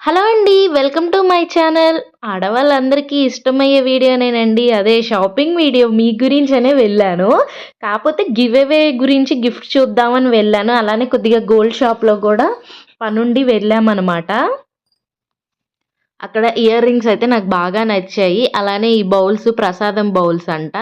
Hello అండి welcome to my channel. ఆడవాళ్ళందరికీ ఇష్టమయ్యే వీడియోనేనండి. అదే షాపింగ్ వీడియో మీ గురించనే వెళ్ళాను. కాకపోతే గివ్ అవే గురించి గిఫ్ట్ చూద్దామని వెళ్ళాను. అలానే కొద్దిగా గోల్డ్ షాప్లో కూడా పనుండి వెళ్ళామన్నమాట అక్కడ ఇయర్ రింగ్స్ అయితే నాకు బాగా నచ్చాయి. అలానే ఈ బౌల్స్ ప్రసాదం బౌల్స్ అంట.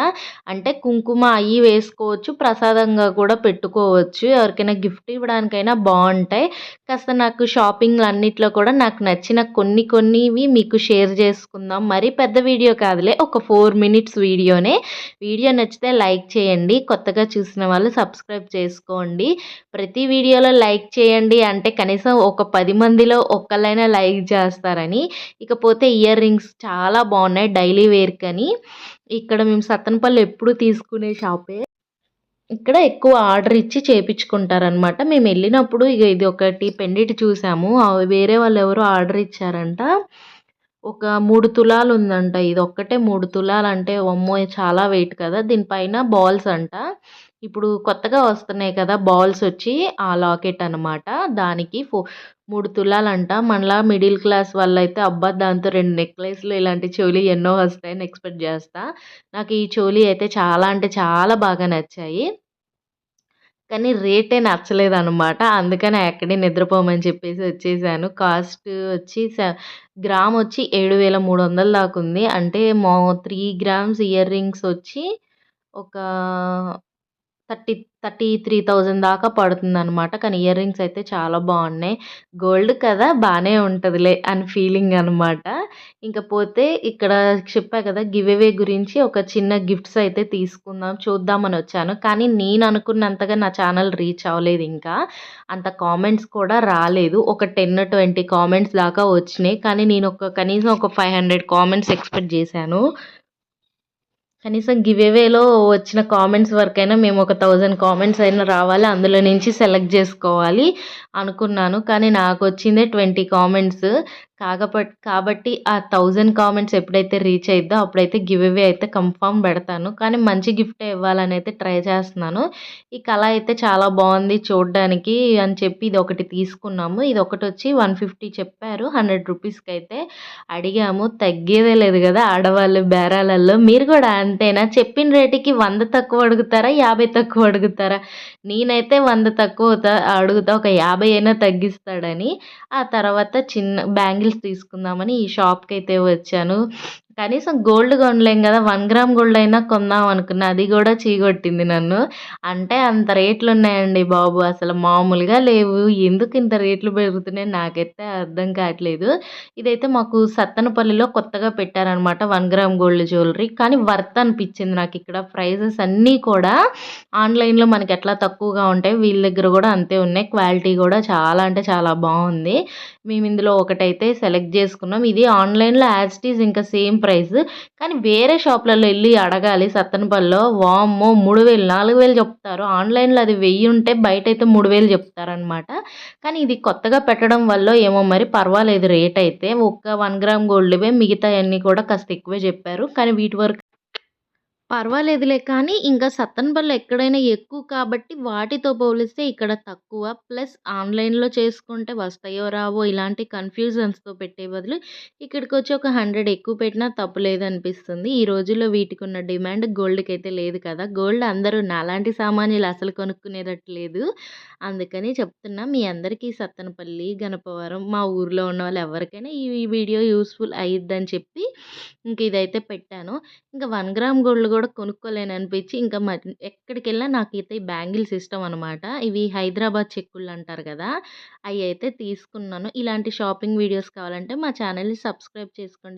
అంటే కుంకుమ అవి వేసుకోవచ్చు ప్రసాదంగా కూడా పెట్టుకోవచ్చు. ఎవరికైనా గిఫ్ట్ ఇవ్వడానికైనా బాగుంటాయి. కాస్త నాకు షాపింగ్లు అన్నిట్లో కూడా నాకు నచ్చిన కొన్ని కొన్నివి మీకు షేర్ చేసుకుందాం. మరి పెద్ద వీడియో కాదులే ఒక ఫోర్ మినిట్స్ వీడియోనే. వీడియో నచ్చితే లైక్ చేయండి. కొత్తగా చూసిన వాళ్ళు సబ్స్క్రైబ్ చేసుకోండి. ప్రతి వీడియోలో లైక్ చేయండి. అంటే కనీసం ఒక పది మందిలో ఒక్కళ్ళైనా లైక్ చేస్తారని. ఇకపోతే ఇయర్ రింగ్స్ చాలా బాగున్నాయి డైలీ వేర్కని ఇక్కడ మేము సత్తనపల్లి ఎప్పుడు తీసుకునే షాపే. ఇక్కడ ఎక్కువ ఆర్డర్ ఇచ్చి చేపించుకుంటారనమాట మేము వెళ్ళినప్పుడు ఇక ఇది ఒకటి పెండిటి చూసాము. వేరే వాళ్ళు ఎవరో ఆర్డర్ ఇచ్చారంట. ఒక మూడు తులాలు ఉందంట. ఇది ఒక్కటే మూడు తులాలు అంటే అమ్మో చాలా వెయిట్ కదా. దీనిపైన బాల్స్ అంట. ఇప్పుడు కొత్తగా వస్తున్నాయి కదా బాల్స్ వచ్చి ఆ లాకెట్ అనమాట దానికి ఫో మూడు తులాలంట. మనలా మిడిల్ క్లాస్ వాళ్ళైతే అబ్బా దాంతో రెండు నెక్లెస్లు ఇలాంటి చెవులు ఎన్నో వస్తాయని ఎక్స్పెక్ట్ చేస్తా. నాకు ఈ చెవులు అయితే చాలా అంటే చాలా బాగా నచ్చాయి. కానీ రేటే నచ్చలేదు అనమాట అందుకని అక్కడే నిద్రపోమని చెప్పేసి వచ్చేసాను. కాస్ట్ వచ్చి గ్రామ్ వచ్చి ఏడు వేల మూడు వందలు దాకా ఉంది. అంటే మా త్రీ గ్రామ్స్ ఇయర్ రింగ్స్ వచ్చి ఒక థర్టీ థర్టీ త్రీ థౌజండ్ దాకా పడుతుందనమాట కానీ ఇయర్ రింగ్స్ అయితే చాలా బాగున్నాయి. గోల్డ్ కదా బాగానే ఉంటుందిలే అని ఫీలింగ్ అనమాట ఇంకా పోతే ఇక్కడ చెప్పా కదా గివ్ అవే గురించి ఒక చిన్న గిఫ్ట్స్ అయితే తీసుకుందాం చూద్దామని వచ్చాను. కానీ నేను అనుకున్నంతగా నా ఛానల్ రీచ్ అవ్వలేదు ఇంకా. అంత కామెంట్స్ కూడా రాలేదు. ఒక టెన్ ట్వంటీ కామెంట్స్ దాకా వచ్చినాయి. కానీ నేను ఒక కనీసం ఒక ఫైవ్ హండ్రెడ్ కామెంట్స్ ఎక్స్పెక్ట్ చేశాను. కనీసం గివ్ వచ్చిన కామెంట్స్ వరకైనా మేము ఒక థౌజండ్ కామెంట్స్ అయినా రావాలి అందులో నుంచి సెలెక్ట్ చేసుకోవాలి అనుకున్నాను. కానీ నాకు వచ్చిందే ట్వంటీ కామెంట్స్. కాకపట్ కాబట్టి ఆ థౌజండ్ కామెంట్స్ ఎప్పుడైతే రీచ్ అయిద్దో అప్పుడైతే గివ్ అవే అయితే కన్ఫామ్ పెడతాను. కానీ మంచి గిఫ్ట్ ఇవ్వాలని అయితే ట్రై చేస్తున్నాను. ఈ కళ అయితే చాలా బాగుంది చూడడానికి అని చెప్పి ఇది ఒకటి తీసుకున్నాము. ఇది ఒకటి వచ్చి వన్ ఫిఫ్టీ చెప్పారు. హండ్రెడ్ రూపీస్కి అయితే అడిగాము. తగ్గేదే లేదు కదా ఆడవాళ్ళు బేరాలలో మీరు కూడా అంతేనా? చెప్పిన రేటుకి వంద తక్కువ అడుగుతారా? యాభై తక్కువ అడుగుతారా? నేనైతే వంద తక్కువ అడుగుతా. ఒక యాభై అయినా తగ్గిస్తాడని. ఆ తర్వాత చిన్న బ్యాంగిల్స్ తీసుకుందామని ఈ షాప్కి అయితే వచ్చాను. కనీసం గోల్డ్ కొనలేం కదా వన్ గ్రామ్ గోల్డ్ అయినా కొందాం అనుకున్నా అది కూడా చీగొట్టింది నన్ను. అంటే అంత రేట్లు ఉన్నాయండి బాబు అసలు మామూలుగా లేవు. ఎందుకు ఇంత రేట్లు పెరుగుతున్నాయి నాకైతే అర్థం కావట్లేదు. ఇదైతే మాకు సత్తనపల్లిలో కొత్తగా పెట్టారనమాట వన్ గ్రామ్ గోల్డ్ జ్యువెలరీ. కానీ వర్త్ అనిపించింది నాకు ఇక్కడ. ప్రైజెస్ అన్నీ కూడా ఆన్లైన్లో మనకి ఎట్లా తక్కువగా ఉంటాయి వీళ్ళ దగ్గర కూడా అంతే ఉన్నాయి. క్వాలిటీ కూడా చాలా అంటే చాలా బాగుంది. మేము ఇందులో ఒకటైతే సెలెక్ట్ చేసుకున్నాం. ఇది ఆన్లైన్లో యాజ్టీస్ ఇంకా సేమ్ ప్రైస్ కానీ వేరే షాప్లలో వెళ్ళి అడగాలి సత్తనపల్లిలో వామ్మో మూడు వేలు నాలుగు వేలు చెప్తారు. ఆన్లైన్లో అది వెయ్యి ఉంటే బయట అయితే మూడు వేలు చెప్తారనమాట కానీ ఇది కొత్తగా పెట్టడం వల్ల ఏమో మరి పర్వాలేదు రేట్ అయితే. ఒక్క వన్ గ్రామ్ గోల్డ్వే మిగతా అన్నీ కూడా కాస్త ఎక్కువే చెప్పారు. కానీ వీటి వరకు పర్వాలేదులే కానీ ఇంకా సత్తనపల్లి ఎక్కడైనా ఎక్కువ కాబట్టి వాటితో పోలిస్తే ఇక్కడ తక్కువ. ప్లస్ ఆన్లైన్లో చేసుకుంటే వస్తాయో రావో ఇలాంటి కన్ఫ్యూజన్స్తో పెట్టే బదులు ఇక్కడికి వచ్చి ఒక హండ్రెడ్ ఎక్కువ పెట్టినా తప్పు లేదనిపిస్తుంది. ఈ రోజుల్లో వీటికి ఉన్న డిమాండ్ గోల్డ్కి అయితే లేదు కదా. గోల్డ్ అందరూ నాలాంటి సామాన్యులు అసలు కొనుక్కునేటట్టు లేదు. అందుకని చెప్తున్నా మీ అందరికీ సత్తనపల్లి గణపవరం మా ఊర్లో ఉన్న వాళ్ళు ఎవరికైనా ఈ వీడియో యూస్ఫుల్ అయ్యిద్దని చెప్పి ఇంక ఇదైతే పెట్టాను. ఇంకా వన్ గ్రామ్ గోల్డ్ కూడా కొనుక్కోలేను అనిపించి ఇంకా ఎక్కడికి వెళ్ళినా నాకైతే ఈ బ్యాంగిల్స్ ఇష్టం అనమాట. ఇవి హైదరాబాద్ చెక్కుళ్ళు అంటారు కదా అవి అయితే తీసుకున్నాను. ఇలాంటి షాపింగ్ వీడియోస్ కావాలంటే మా ఛానల్ని సబ్స్క్రైబ్ చేసుకోండి.